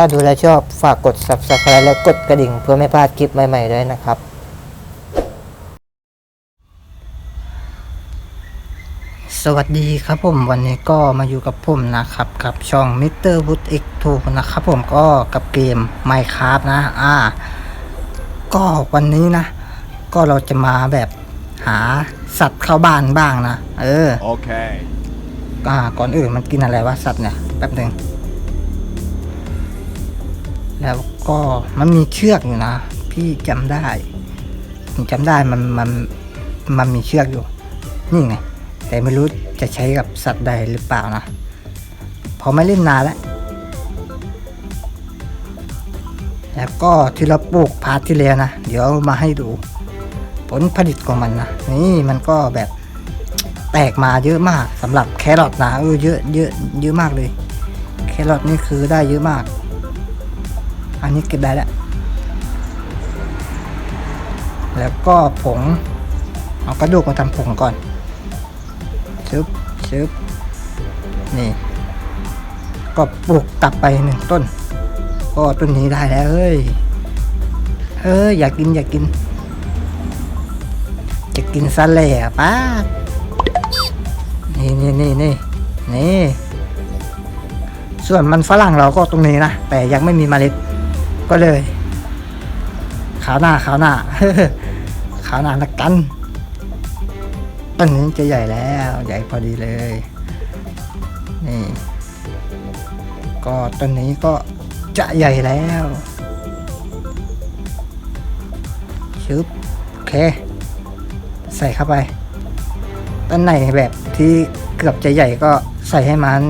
ถ้าดูแล้วชอบฝากกด subscribe และกดกระดิ่งเพื่อไม่พลาดคลิปใหม่ๆด้วยนะครับสวัสดีครับผมวันนี้ก็มาอยู่กับผมนะครับกับช่อง Mr. Wood X2 นะครับผมก็กับเกม Minecraft นะอ่าก็วันนี้นะ ก็เราจะมาแบบหาสัตว์เข้าบ้านบ้างนะ เออ Okay. อ่าก่อนอื่นมันกินอะไรวะสัตว์เนี่ยแป๊บหนึ่ง แล้วก็มันมีเชือกอยู่นะ พี่จำได้ผมจำได้มันมันมันมีเชือกอยู่ นี่ไง แต่ไม่รู้จะใช้กับสัตว์ใดหรือเปล่านะพอไม่เล่นนานแล้ว แล้วก็ที่เราปลูกพาร์ทที่แล้วนะ เดี๋ยวมาให้ดู ผลผลิตของมันนะ นี่มันก็แบบแตกมาเยอะมากสำหรับแครอทนะเออเยอะเยอะเยอะมากเลย แครอทนี่คือได้เยอะมาก อันนี้เก็บได้แล้ว แล้วก็ผง เอากระดูกมาทำผงก่อนชึบชึบนี่ ก็ปลูกตับไปหนึ่งต้น ก็ต้นนี้ได้แล้วเฮ้ย เฮ้ย อยากกินอยากกิน จะกินซะเลยอะป้านี่นี่นี่นี่นี่ ส่วนมันฝรั่งเราก็ตรงนี้นะ แต่ยังไม่มีเมล็ด ก็เลยขาวหน้าขาวหน้าขาวหน้าละกันต้นนี้จะใหญ่แล้ว ใหญ่พอดีเลย นี่ ก็ต้นนี้ก็จะใหญ่แล้วชึบโอเค ใส่เข้าไปต้นไหนแบบที่เกือบจะใหญ่ก็ใส่ให้มัน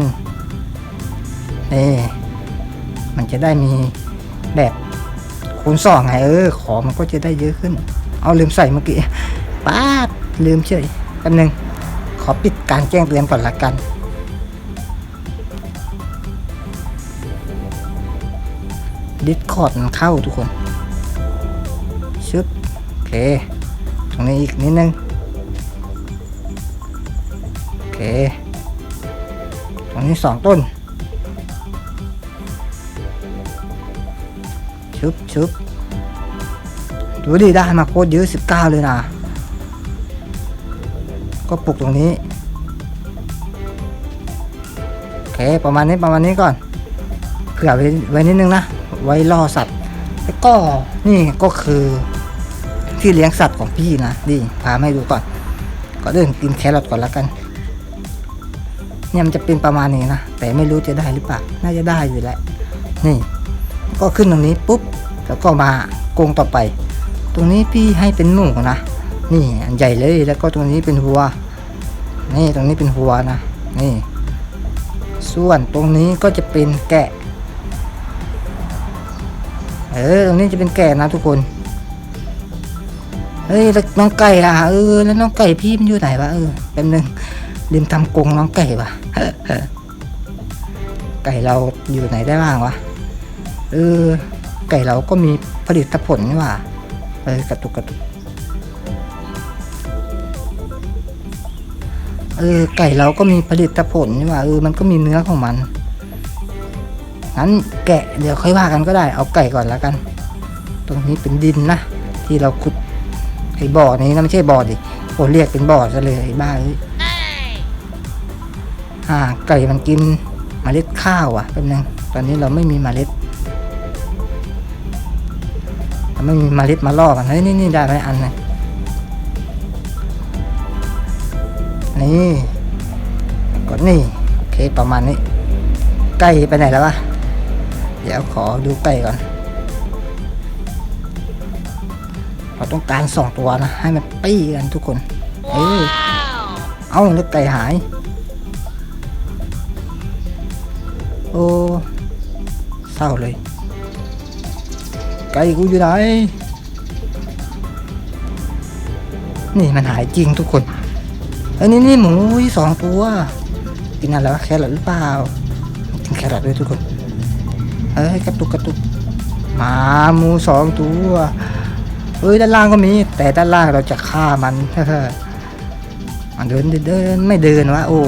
นี่ มันจะได้มี แบบคูณสองไงเออ ของมันก็จะได้เยอะขึ้น เอาลืมใส่เมื่อกี้ป้าดลืมเฉยแป๊บนึง ขอปิดการแจ้งเตือนก่อนละกันดิสคอร์ดมันเข้าทุกคน ชึบโอเค ตรงนี้อีกนิดนึง โอเค ตรงนี้สองต้น ชุบชุบดูดิได้มาโคตรเยอะสิบเก้าเลยนะ ก็ปลูกตรงนี้ โอเค ประมาณนี้ประมาณนี้ก่อน เผื่อไว้ไว้นิดนึงนะ ไว้ล่อสัตว์ แล้วก็นี่ก็คือที่เลี้ยงสัตว์ของพี่นะดิพามาให้ดูก่อน ก็เดินกินแครอทก่อนแล้วกัน เนี่ยมันจะเป็นประมาณนี้นะ แต่ไม่รู้จะได้หรือเปล่า น่าจะได้อยู่แหละนี่ ก็ขึ้นตรงนี้ปุ๊บแล้วก็มากรงต่อไป ตรงนี้พี่ให้เป็นหมูนะ นี่อันใหญ่เลยแล้วก็ตรงนี้เป็นวัว นี่ตรงนี้เป็นวัวนะ นี่ ส่วนตรงนี้ก็จะเป็นแกะ เออตรงนี้จะเป็นแกะนะทุกคนเฮ้ยแล้วน้องไก่อะเออแล้วน้องไก่พี่มันอยู่ไหนวะเออแป๊บนึงลืมทำกรงน้องไก่ปะไก่เราอยู่ไหนได้บ้างวะ เออไก่เราก็มีผลิตผลนี่ว่าเออกระตุกกระตุกเออไก่เราก็มีผลิตผลนี่ว่าเออมันก็มีเนื้อของมันงั้นแกะเดี๋ยวค่อยว่ากันก็ได้ เอาไก่ก่อนแล้วกัน ตรงนี้เป็นดินนะที่เราขุดไอ้บ่อนี้นะไม่ใช่บ่อดิโอเรียกเป็นบ่อซะเลยไอ้บ้าเอ้ยอ่าไก่มันกินเมล็ดข้าวอะแป๊บนึงตอนนี้เราไม่มีเมล็ด ไม่มีเมล็ดมาล่อกันเฮ้ยนี่นี่ได้ไหมอันนึงนี่กดนี่โอเคประมาณนี้ไก่ไปไหนแล้ววะเดี๋ยวขอดูไก่ก่อนเราต้องการสองตัวนะให้มันปี้กันทุกคนเออเอาแล้วไก่หาย โอ้เศร้าเลย ไก่กูอยู่ไหน นี่มันหายจริงทุกคนอ้ยนี่นี่หมูอีกสองตัว กินอะไรวะแครอทหรือเปล่า กินแครอทด้วยทุกคนเฮ้ยกระตุกกระตุกหมาหมูสองตัวเฮ้ยด้านล่างก็มี แต่ด้านล่างเราจะฆ่ามันมันเดินเดินไม่เดินวะโอ้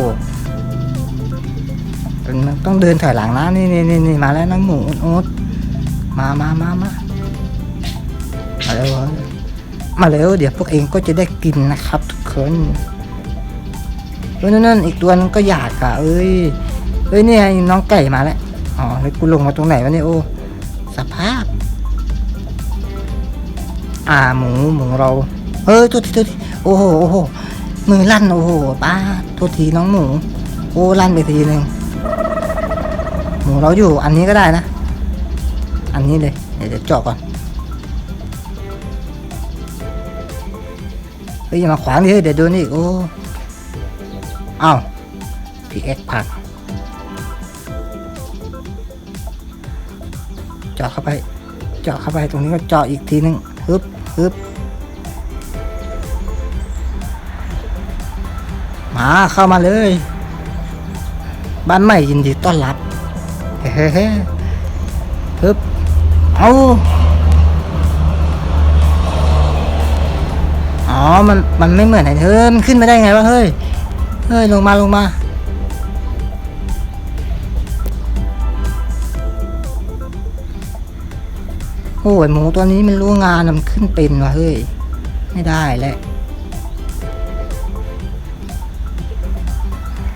มันต้องเดินถอยหลังนะนี่นี่นี่มาแล้วน้องหมูโอ๊ตมามามามา มาเร็วมาเร็วเดี๋ยวพวกเองก็จะได้กินนะครับทุกคนเออนั่นนั่นอีกตัวนึงก็อยากอะเอ้ยเอ้ยนี่ไงน้องไก่มาแล้วอ๋อแล้วกูลงมาตรงไหนวะเนี่ยโอ้สภาพ อ่าหมูหมูเราเฮ้ยตัวทีตัวทีโอ้โหโอ้โหมือลั่นโอ้โหป้าตัวทีน้องหมู โอ้ลั่นไปทีหนึ่งหมูเราอยู่อันนี้ก็ได้นะ อันนี้เลยเดี๋ยวเดี๋ยวเจาะก่อน เฮ้ยอย่ามาขวางดิเฮ้ยเดี๋ยวโดนอีกโอ้เอ้าพีเอ็กพังเจาะเข้าไป เจาะเข้าไปตรงนี้ก็เจาะอีกทีนึงฮึบฮึบมาเข้ามาเลย บ้านใหม่ยินดีต้อนรับเฮ้เฮ้ฮึบเอา อ๋อ มัน มันไม่เหมือนไหนเธอมันขึ้นไม่ได้ไงวะ เฮ้ย เฮ้ย ลงมา ลงมา โอ้ย หมูตัวนี้มันรู้งานมันขึ้นเป็นว่ะเฮ้ย ไม่ได้แหละ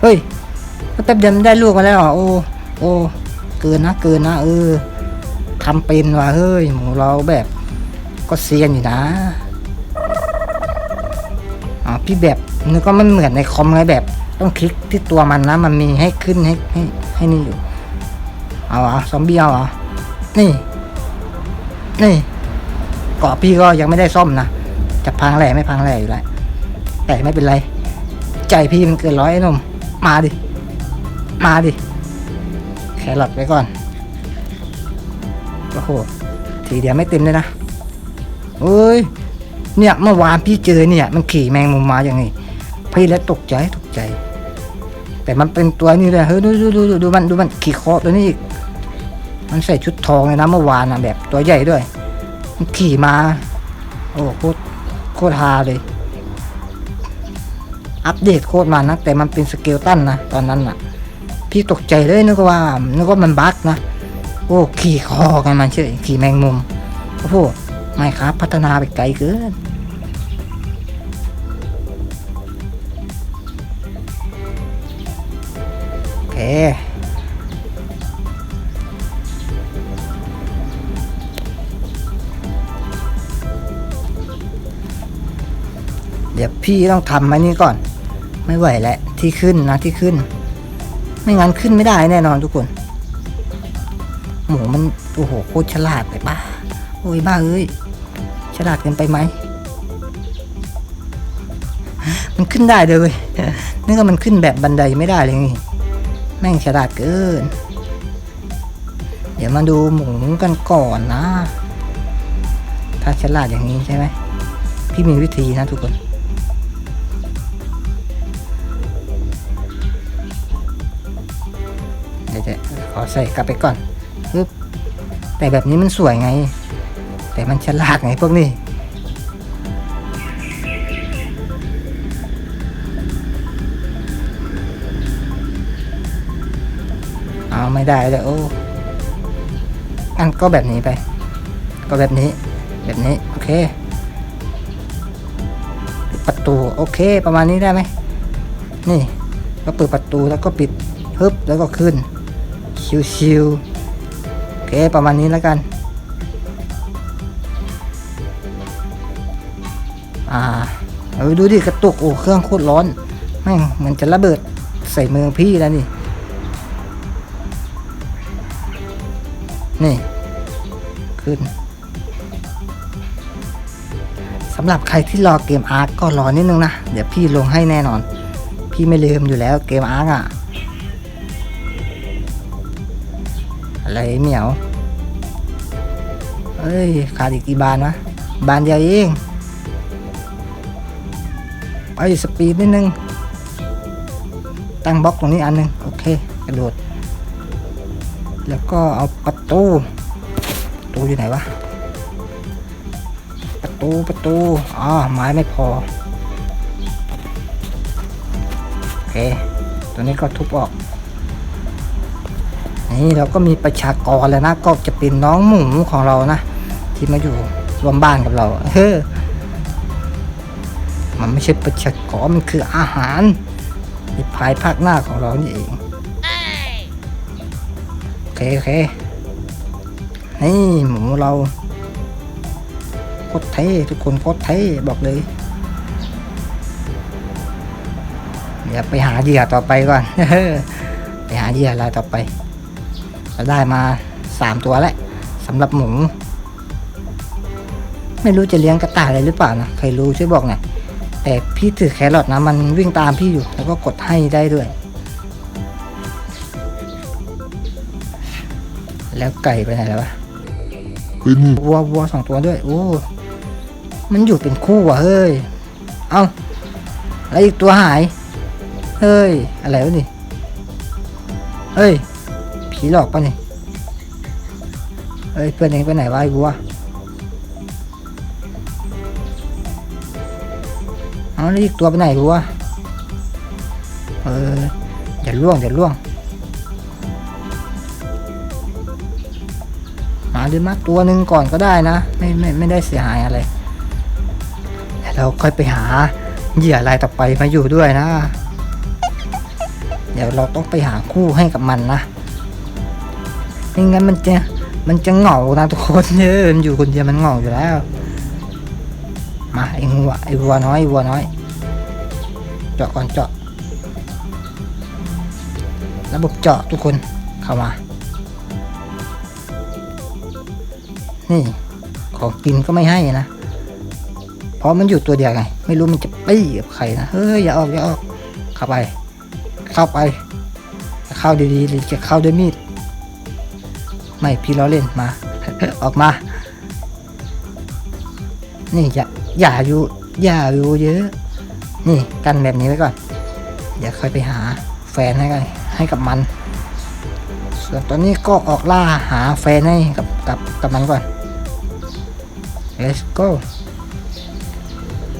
เฮ้ยแป๊บเดียวมันได้ลูกมาแล้วเหรอโอ้ โอ้ เกินนะ เกินนะ เออทำเป็นว่ะเฮ้ย หมูเราแบบ ก็เซียนอยู่นะ พี่แบบนึกว่ามันเหมือนในคอมไงแบบ ต้องคลิกที่ตัวมันนะ มันมีให้ขึ้นให้ให้ให้นี่อยู่เอาเหรอซอมบี้เอาเหรอนี่ นี่เกาะพี่ก็ยังไม่ได้ซ่อมนะจะพังแหล่ไม่พังแหล่อยู่แล้วแต่ไม่เป็นไร ใจพี่มันเกินร้อยไอ้นมมาดิ มาดิ แครอทไว้ก่อน โอ้โห ทีเดียวไม่เต็มเลยนะเอ้ย เนี่ยเมื่อวานพี่เจอเนี่ย มันขี่แมงมุมมาอย่างนี้พี่แล้วตกใจตกใจ แต่มันเป็นตัวนี้เลยเฮ้ยดูดูดูดูดูมันดูมันขี่คอตัวนี้อีกมันใส่ชุดทองเลยนะเมื่อวานนะแบบตัวใหญ่ด้วย มันขี่มา โอ้โคตรโคตรฮาเลย อัปเดตโคตรมานะแต่มันเป็นสเกลตันนะตอนนั้นนะ่ะ พี่ตกใจเลยนึกว่านึกว่ามันบั๊กนะโอ้ขี่คอกันมันเฉยขี่แมงมุมโอ้โหไม่ครับพัฒนาไปไกลเกิน เค เดี๋ยวพี่ต้องทำอันนี้ก่อน ไม่ไหวแล้วที่ขึ้นนะที่ขึ้น ไม่งั้นขึ้นไม่ได้แน่นอนทุกคน หมูมัน โอ้โหโคตรฉลาดเลยป้า โอ้ยบ้าเอ้ย ฉลาดเกินไปไหมมันขึ้นได้เลยนึกว่ามันขึ้นแบบบันไดไม่ได้เลยนี่ ม่งฉลาดเกิน เดี๋ยวมาดูหมูกันก่อนนะ ถ้าฉลาดอย่างนี้ใช่ไหม พี่มีวิธีนะทุกคน เดี๋ยวจะขอใส่กลับไปก่อนปึ๊บแต่แบบนี้มันสวยไง แต่มันฉลาดไงพวกนี้ เอาไม่ได้เลยโอ้อันก็แบบนี้ไป ก็แบบนี้ แบบนี้ โอเค ประตู โอเค ประมาณนี้ได้ไหม นี่ ก็เปิดประตูแล้วก็ปิดฮึบแล้วก็ขึ้น ชิวๆโอเค ประมาณนี้แล้วกัน อ่าเออดูดิกระตุก โอ้ เครื่องโคตรร้อน แม่งมันจะระเบิดใส่มือพี่แล้วนี่ นี่ ขึ้นสำหรับใครที่รอเกมอาร์ก็รอนิดนึงนะ เดี๋ยวพี่ลงให้แน่นอน พี่ไม่ลืมอยู่แล้วเกมอาร์อะ อะไรเหมียว เอ้ย ขาดอีกกี่บานวะ บานเดียวเองไปสปีดนิดนึง ตั้งบล็อกตรงนี้อันนึง โอเค แล้วก็เอาประตูประตูอยู่ไหนวะประตูประตูอ๋อไม้ไม่พอโอเคตัวนี้ก็ทุบออก นี่เราก็มีประชากรแล้วนะก็จะเป็นน้องหมูของเรานะที่มาอยู่รวมบ้านกับเราเฮ้อมันไม่ใช่ประชากรมันคืออาหารในภายภาคหน้าของเรานี่เอง เคโอเคนี่หมูเราโคตรเท่ทุกคนโคตรเท่บอกเลย เดี๋ยวไปหาเหยื่อต่อไปก่อนไปหาเหยื่อรายต่อไปเราได้มาสามตัวแล้วสำหรับหมู ไม่รู้จะเลี้ยงกระต่ายอะไรหรือเปล่านะใครรู้ช่วยบอกหน่อยแต่พี่ถือแครอทนะมันวิ่งตามพี่อยู่แล้วก็กดให้ได้ด้วย แล้วไก่ไปไหนแล้ววะเป็นวัววัวสองตัวด้วย โอ้ มันอยู่เป็นคู่ว่ะเฮ้ย เอ้า แล้วอีกตัวหาย เฮ้ย อะไรวะนี่เฮ้ย ผีหลอกปะนี่เฮ้ย เพื่อนเองไปไหนวะไอ้วัว เอาแล้วอีกตัวไปไหนวัว เอออย่าล่วงอย่าล่วง ลยมาตัวหนึ่งก่อนก็ได้นะ ไม่ไม่ไม่ได้เสียหายอะไรแต่เราค่อยไปหาเหยื่อรายต่อไปมาอยู่ด้วยนะ เดี๋ยวเราต้องไปหาคู่ให้กับมันนะไม่งั้นมันจะมันจะเหงานะทุกคนเออมันอยู่คนเดียวมันเหงาอยู่แล้ว มาไอ้หัวไอ้วัวน้อยวัวน้อย เจาะก่อนเจาะ ระบบเจาะทุกคนเข้ามา นี่ ของกินก็ไม่ให้นะ เพราะมันอยู่ตัวเดียวไง ไม่รู้มันจะปี้กับใครนะ เฮ้ยอย่าออกอย่าออก เข้าไป เข้าไป เข้าดีๆหรือจะเข้าด้วยมีด ไม่พี่ล้อเล่นมา ออกมา นี่อย่าอย่าอยู่ อย่าอยู่เยอะ นี่กันแบบนี้ไว้ก่อน เดี๋ยวค่อยไปหาแฟนให้กันให้กับมัน ส่วนตอนนี้ก็ออกล่าหาแฟนให้กับกับกับมันก่อน let's go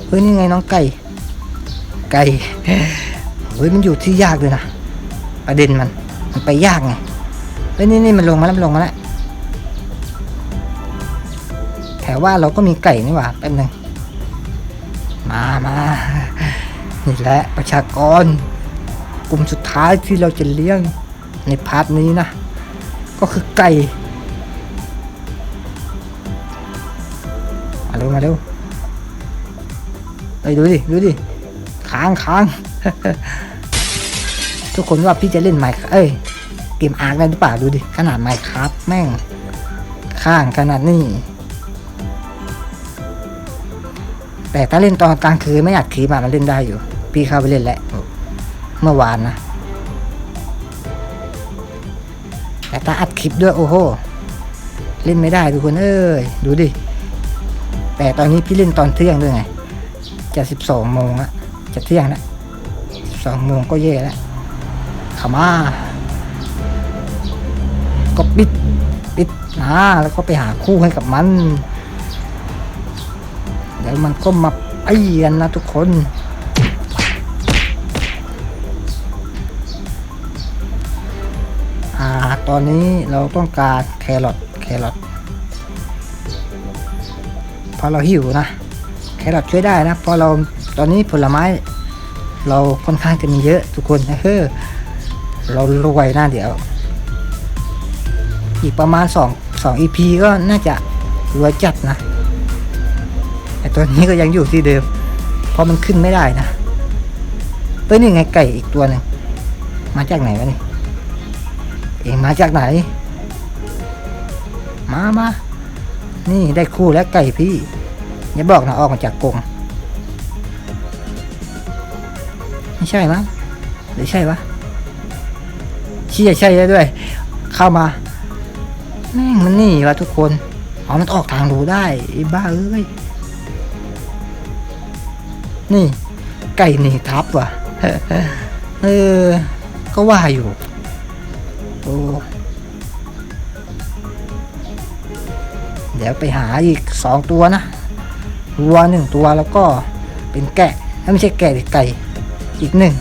เฮ้ยนี่ไงน้องไก่ ไก่ เฮ้ยมันอยู่ที่ยากเลยนะประเด็นมัน มันไปยากไง เฮ้ยนี่นี่มันลงมาแล้วลงมาแล้วแถวว่าเราก็มีไก่นี่หว่าแป๊บหนึงมามานี่แหละประชากร กลุ่มสุดท้ายที่เราจะเลี้ยงในพาร์ทนี้นะ ก็คือไก่ มาเร็วเอ้ยดูดิ ดูดิ ค้างค้าง ทุกคนว่าพี่จะเล่นไมค์เอ้ย เกมอาร์คได้หรือเปล่า ดูดิ ขนาดไมค์ครับแม่ง ข้างขนาดนี้ แต่ถ้าเล่นตอนกลางคืนไม่อัดคลิปอะมันเล่นได้อยู่ พี่เข้าไปเล่นแล้วเมื่อวานนะแต่ถ้าอัดคลิปด้วยโอ้โห เล่นไม่ได้ทุกคนเอ้ย ดูดิ แต่ตอนนี้พี่เล่นตอนเที่ยงด้วยไงจะสิบสองโมงละจะเที่ยงละสิบสองโมงก็เย่แล้วขามาก็ปิดปิดนะแล้วก็ไปหาคู่ให้กับมัน เดี๋ยวมันก็มาไปกันนะทุกคนอ่าตอนนี้เราต้องการแครอทแครอท เพราะเราหิวนะแครอทช่วยได้นะเพราะเราตอนนี้ผลไม้ เราค่อนข้างจะมีเยอะทุกคนนะเฮ้อเรารวยนะเดี๋ยว อีกประมาณสองสองอีพีก็น่าจะรวยจัดนะแต่ตัวนี้ก็ยังอยู่ที่เดิม เพราะมันขึ้นไม่ได้นะเอ้ยนี่ไงไก่อีกตัวหนึ่งมาจากไหนวะนี่เองมาจากไหน มามา นี่ได้คู่แล้วไก่พี่อย่าบอกนะออกมาจากกรงไม่ใช่มั้งหรือใช่วะเชี่ยใช่แล้วด้วย เข้ามาแม่งมันนี่วะทุกคนอ๋อมันออกทางรูได้ไอ้บ้าเอ้ยนี่ ไก่หนีทับว่ะเออก็ว่าอยู่โอ้ เดี๋ยวไปหาอีกสองตัวนะวัวหนึ่งตัวแล้วก็เป็นแกะไม่ใช่แกะดิไก่อีกหนึ่ง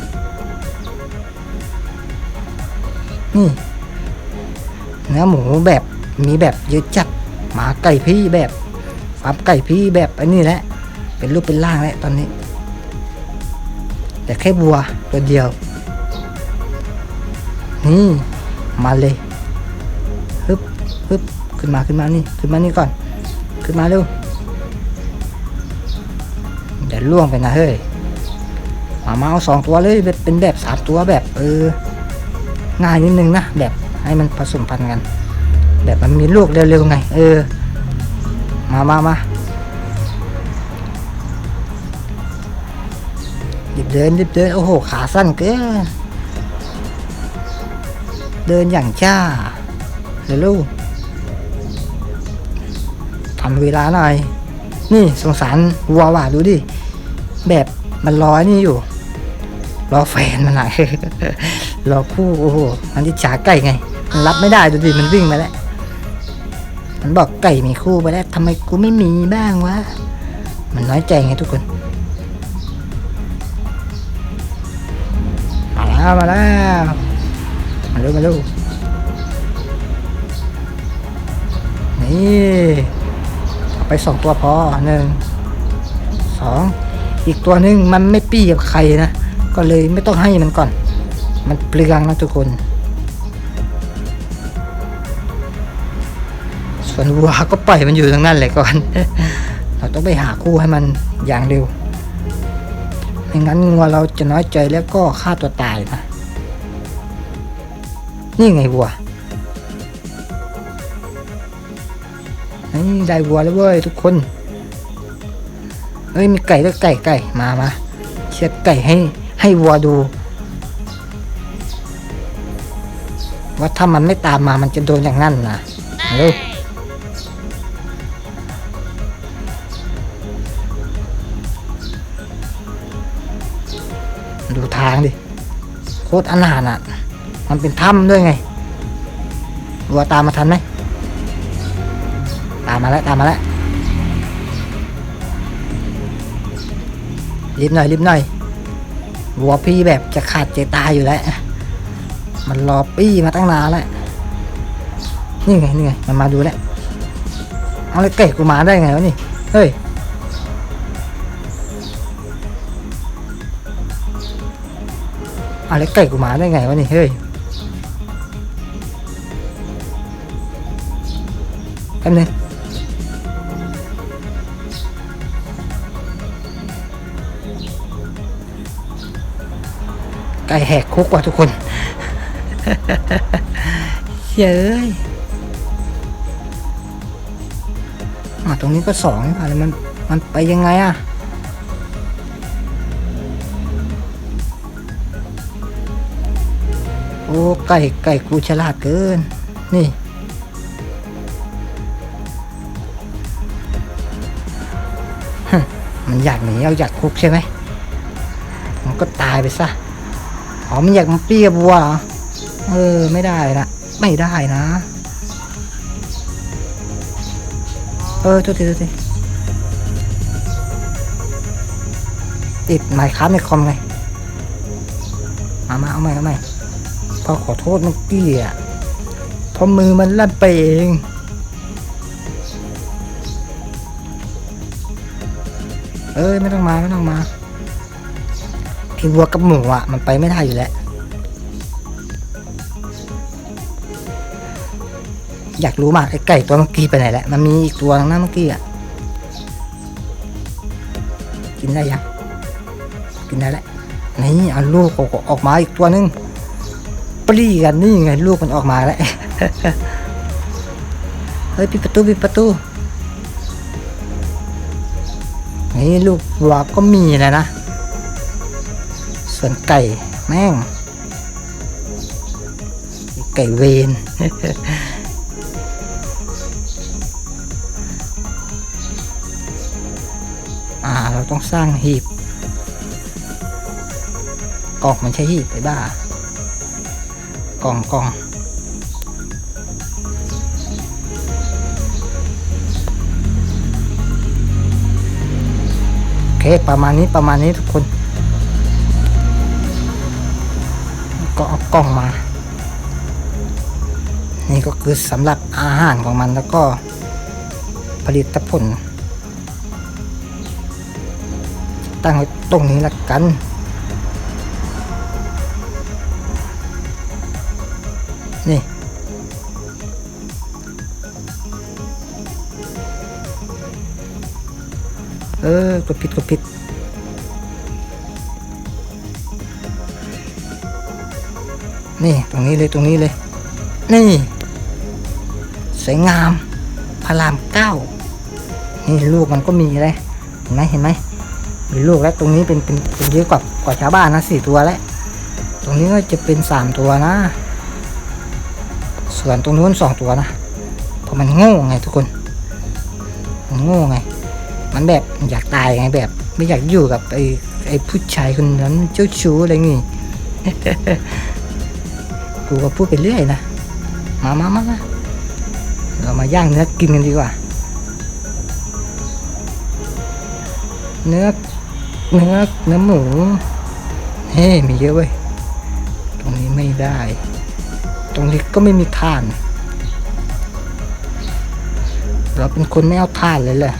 นี่เนื้อหมูแบบมีแบบเยอะจัดหมาไก่พี่แบบฟาร์มไก่พี่แบบอันนี้แหละ เป็นรูปเป็นร่างแล้วตอนนี้ แต่แค่บัวตัวเดียวนี่มาเลยฮึบฮึบ ขึ้นมาขึ้นมานี่ขึ้นมานี่ก่อน ขึ้นมาเร็วอย่าล่วงไปนะเฮ้ยมามาเอาสองตัวเลยเป็นแบบสามตัวแบบเออง่ายนิดนึงนะแบบให้มันผสมพันธุ์กัน แบบมันมีลูกเร็วๆไง เออ มามามาหยิบเดินหยิบเดินโอ้โหขาสั้นเกินเดินอย่างช้าเร็วลูก ทำเวลาหน่อย นี่สงสารวัวว่ะดูดิ แบบมันรอนี่อยู่ รอแฟนมันอะรอคู่โอ้โห มันอิจฉาไก่ไง มันรับไม่ได้ดูดิ มันวิ่งมาแล้ว มันบอกไก่มีคู่ไปแล้วทำไมกูไม่มีบ้างวะ มันน้อยใจไงทุกคน มาแล้วมาแล้วมาเร็วมาเร็วนี่ ไปสองตัวพอหนึ่งสองอีกตัวหนึ่งมันไม่ปี้กับใครนะ ก็เลยไม่ต้องให้มันก่อน มันเปลืองนะทุกคน ส่วนวัวก็ปล่อยมันอยู่ตรงนั้นเลยก่อน เราต้องไปหาคู่ให้มันอย่างเร็วไม่งั้นงัวเราจะน้อยใจแล้วก็ฆ่าตัวตายนะ นี่ไงวัว นี่ได้วัวแล้วเว้ยทุกคน เอ้ยมีไก่ด้วยไก่ไก่มามาเชือดไก่ให้ให้วัวดู ว่าถ้ามันไม่ตามมามันจะโดนอย่างนั้นนะเร็วดูทางดิ โคตรอนาถอะ มันเป็นถ้ำด้วยไงวัวตามมาทันไหม ตามมาแล้วตามมาแล้วรีบหน่อยรีบหน่อยวัวพี่แบบจะขาดใจตายอยู่แล้ว มันรอปี้มาตั้งนานแล้วนี่ไงนี่ไงมันมาดูแล้วเอาเลยเกะกูมาได้ไงวะนี่เฮ้ยเอาเลยเกะกูมาได้ไงวะนี่เฮ้ยแป๊บนึง ก่แหกคุกว่ะทุกคนเย้ยอะตรงนี้ก็สองนี่อะไรมันมันไปยังไงอะโอ้ไก่ไก่กูฉลาดเกิน นี่ มันอยากหนีเอาอยากคุกใช่ไหม มันก็ตายไปซะ อ๋อมันอยากมาเปี้ยบัวเหรอเออ ไม่ได้นะ ไม่ได้นะ เออโทษทีโทษทีติดไมค์ครับในคอมไงมามาเอาใหม่เอาใหม่พอขอโทษเมื่อกี้อะพราะมือมันลั่นไปเองเอ้ยไม่ต้องมาไม่ต้องมา อ้วัวกับหมูอะ มันไปไม่ได้อยู่แล้ว อยากรู้มากไอ้ไก่ตัวเมื่อกี้ไปไหนแล้ว มันมีอีกตัวนึงนะเมื่อกี้อะ กินได้ยัง กินได้แล้วนี่เอาลูกออกออกมาอีกตัวนึงปรีกันนี่ไงลูกมันออกมาแล้ว เฮ้ยปิดประตูปิดประตูนี่ลูกวัวก็มีแล้วนะ ส่วนไก่แม่ง ไก่เวนอ่า เราต้องสร้างหีบ กล่องมันใช่หีบไปบ้า กล่องกล่องโอเคประมาณนี้ประมาณนี้ทุกคน กล่องมานนี่ก็คือสำหรับอาหารของมันแล้วก็ผลิตผล ตั้งไว้ตรงนี้ละกันนี่ เออกดผิดกดผิด นี่ตรงนี้เลยตรงนี้เลย นี่ สวยงาม พระรามเก้านี่ลูกมันก็มีเลยเห็นไหมเห็นไหมมีลูกแล้วตรงนี้เป็นเป็นเป็นเยอะกว่ากว่าชาวบ้านนะสี่ตัวแล้วตรงนี้ก็จะเป็นสามตัวนะ ส่วนตรงนู้นสองตัวนะเพราะมันโง่ไงทุกคน มันโง่ไง มันแบบอยากตายไงแบบ ไม่อยากอยู่กับไอ้ไอ้ผู้ชายคนนั้นเจ้าชู้อะไรงี้ กูก็พูดไปเรื่อยนะ มามามามาเรามาย่างเนื้อกินกันดีกว่า เนื้อ เนื้อ เนื้อหมู เฮ้มีเยอะเว้ย ตรงนี้ไม่ได้ ตรงนี้ก็ไม่มีท่าน เราเป็นคนไม่เอาท่านเลยแหละ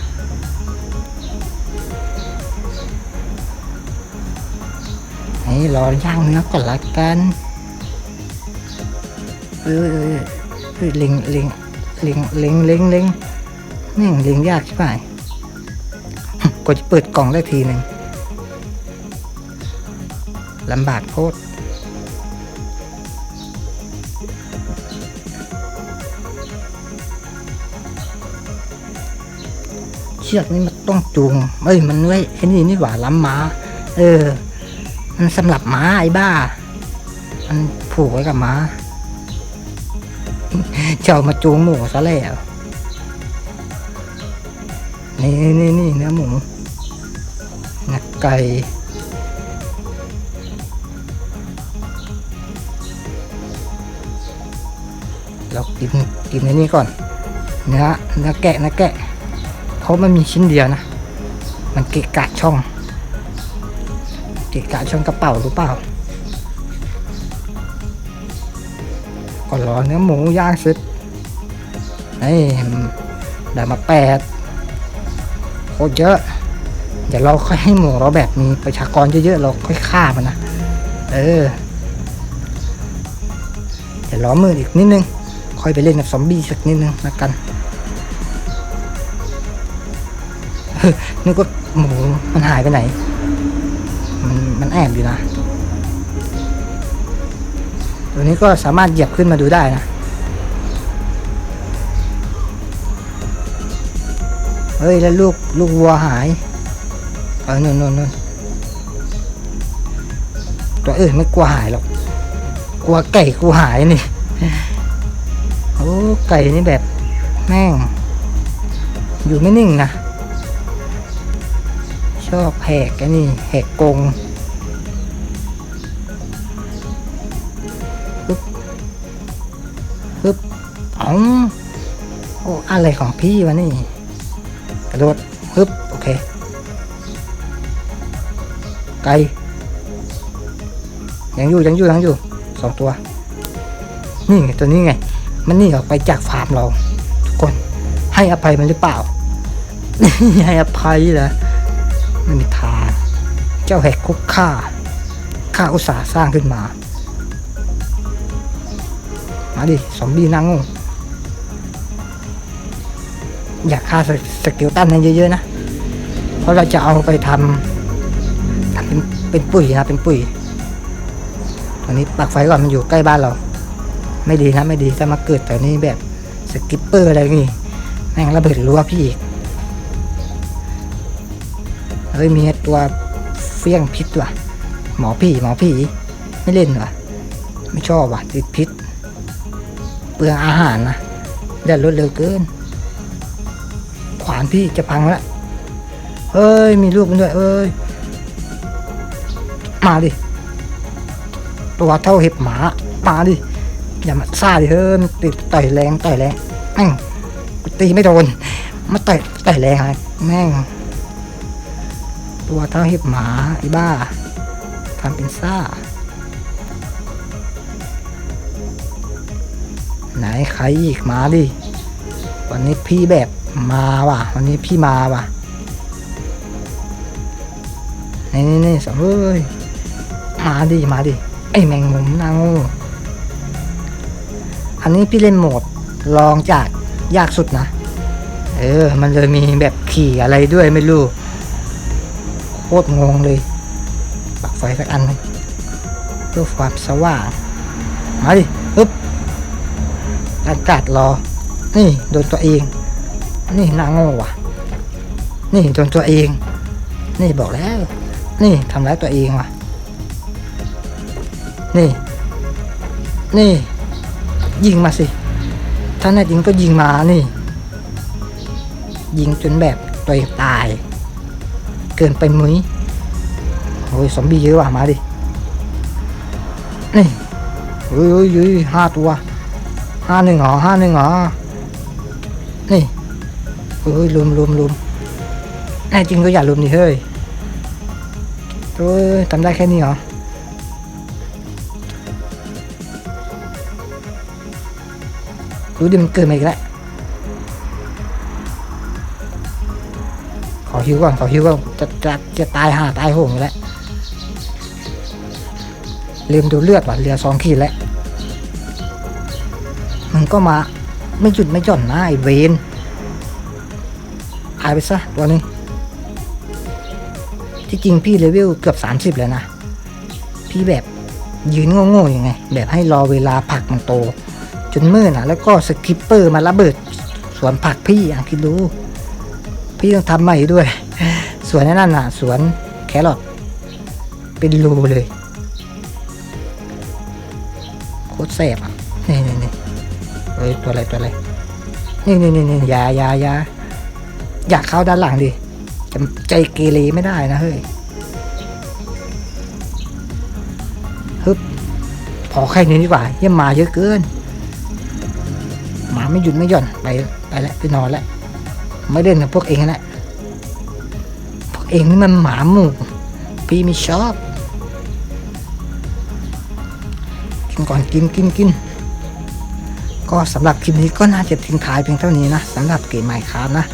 ให้รอย่างเนื้อก่อนละกัน เออเออเออเล็งเล็งเล็งเล็งเล็งเล็งแม่งเล็งยากใช่ไหมกว่าจะเปิดกล่องได้ทีหนึ่งลำบากโคตรเชือกนี่มันต้องจูง เอ้ย มันไว้ไอ้นี่นี่หว่าล้ำม้า เออ มันสำหรับม้าไอ้บ้า มันผูกไว้กับม้า เจ้ามาจูงหมูซะแล้วนี่นี่นี่เนื้อหมูนักไก่เรากินกินในนี้ก่อนเนื้อเนื้อแกะเนื้อแกะเพราะมันมีชิ้นเดียวนะ มันเกะกะช่อง เกะกะช่องกระเป๋าหรือเปล่า ก่อนรอเนื้อหมูย่างเสร็จนี่ได้มาแปดโคตรเยอะ เดี๋ยวเราค่อยให้หมูเราแบบมีประชากรเยอะๆเราค่อยฆ่ามันนะ เออ เดี๋ยวล้อมืออีกนิดนึง ค่อยไปเล่นกับซอมบี้สักนิดนึงละกัน นึกว่าหมูมันหายไปไหน มันมันแอบอยู่นะ ตัวนี้ก็สามารถเหยียบขึ้นมาดูได้นะ เฮ้ย แล้วลูกลูกวัวหาย เออนู่นนู่นนนตัวอื่นไม่กลัวหายหรอก กลัวไก่กูหายนี่ โอ้ไก่นี่แบบแม่ง อยู่ไม่นิ่งนะ ชอบแหกไอ้นี่แหกกง ปึ๊บอ๋อโอ้อะไรของพี่วะนี่ กระโดดปึ๊บโอเค ไก่ยังอยู่ยังอยู่ยังอยู่สองตัว นี่ไงตัวนี้ไง มันนี่ออกไปจากฟาร์มเรา ทุกคน ให้อภัยมันหรือเปล่า ให้อภัยเหรอไม่มีทาง เจ้าแหกคุกข้าข้าอุตสาห์สร้างขึ้นมา ดิสมบีนางงอยากฆ่าสสเกิลตันให้เยอะๆนะ เพราะเราจะเอาไปทำทำเป็นเป็นปุ๋ยนะเป็นปุ๋ยตอนนี้ปักไฟก่อนมันอยู่ใกล้บ้านเรา ไม่ดีนะไม่ดีถ้ามาเกิดแถวนี้แบบสกิปเปอร์อะไรนี่แม่งระเบิดรั้วพี่อีกเฮ้ยมีตัวเฟี้ยงพิษว่ะ หมอผีหมอผีไม่เล่นว่ะ ไม่ชอบว่ะติดพิษ เปลืองอาหารนะเดินรถเร็วเกิน ขวานพี่จะพังละเอ้ย มีลูกมันด้วย เอ้ย มาดิ ตัวเท่าเห็บหมา มาดิ อย่ามาซ่าดิเฮ้ยมันติดต่อยแรงต่อยแรงแม่งตีไม่โดนมาต่อยต่อยแรงอะไรแม่ง ตัวเท่าเห็บหมาไอ้บ้าทำเป็นซ่า ไหนใครอีกมาดิ วันนี้พี่แบบมาว่ะ วันนี้พี่มาว่ะ นี่นี่นี่สองเอ้ย มาดิ มาดิ ไอแมงมุมนางูอันนี้พี่เล่นโหมดลองจากยากสุดนะ เออ มันเลยมีแบบขี่อะไรด้วยไม่รู้ โคตรงงเลยปักไฟสักอันหนึงเพื่อความสว่าง มาดิปึ๊บ อากาศรอ นี่โดนตัวเอง นี่นางโง่ว่ะ นี่โดนตัวเอง นี่บอกแล้ว นี่ทำร้ายตัวเองว่ะ นี่ นี่ ยิงมาสิ ถ้าแน่จริงก็ยิงมานี่ ยิงจนแบบตัวเองตาย เกินไปมุ้ยโอ้ยซอมบี้เยอะว่ะมาดิ นี่เฮ้ยเฮ้ยเฮ้ยห้าตัว ห้าหนึ่งเหรอห้าหนึ่งเหรอ นี่เฮ้ยลุมลุมลุมแน่จริงก็อย่าลุมดิเฮ้ยเฮ้ยทำได้แค่นี้เหรอรู้ดิมันเกิดมาอีกแล้วขอฮิวก่อนขอฮิวก่อนจะจะจะตายห่าตายโหงอยแล้วลืมดูเลือดว่ะเหลือสองขีดแล้ว มันก็มาไม่หยุดไม่หย่อนนะไอเวนหายไปซะตัวนึงที่จริงพี่เลเวลเกือบ 30 แล้วนะ พี่แบบยืนโง่ๆยังไง แบบให้รอเวลาผักมันโต จนมืดนะแล้วก็สกิปเปอร์มาระเบิดสวนผักพี่อะคิดดู พี่ต้องทำใหม่ด้วย สวนนั่นน่ะ สวนแครอทเป็นรูเลยโคตรแสบอะนี่นี่นี่ เฮ้ยตัวอะไรตัวอะไรนี่นี่นี่นี่ยายายาอยากเข้าด้านหลังดิจะใจเกเรไม่ได้นะเฮ้ยฮึบพอแค่นี้ดีกว่าเยี่ยมมาเยอะเกินหมาไม่หยุดไม่หย่อนไปไปแล้วไปนอนแล้วไม่เล่นกับพวกเองแล้วพวกเองนี่มันหมาหมู่พี่ไม่ชอบ กินก่อนกินกินกิน ก็สำหรับคลิปนี้ก็น่าจะทิ้งท้ายเพียงเท่านี้นะสำหรับเกมไมค์ครับนะ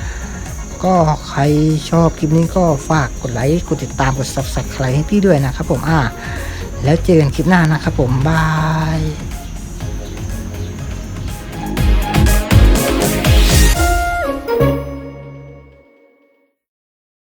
ก็ใครชอบคลิปนี้ก็ฝากกดไลค์กดติดตามกด subscribe ให้พี่ด้วยนะครับผมอ่าแล้วเจอกันคลิปหน้านะครับผมบาย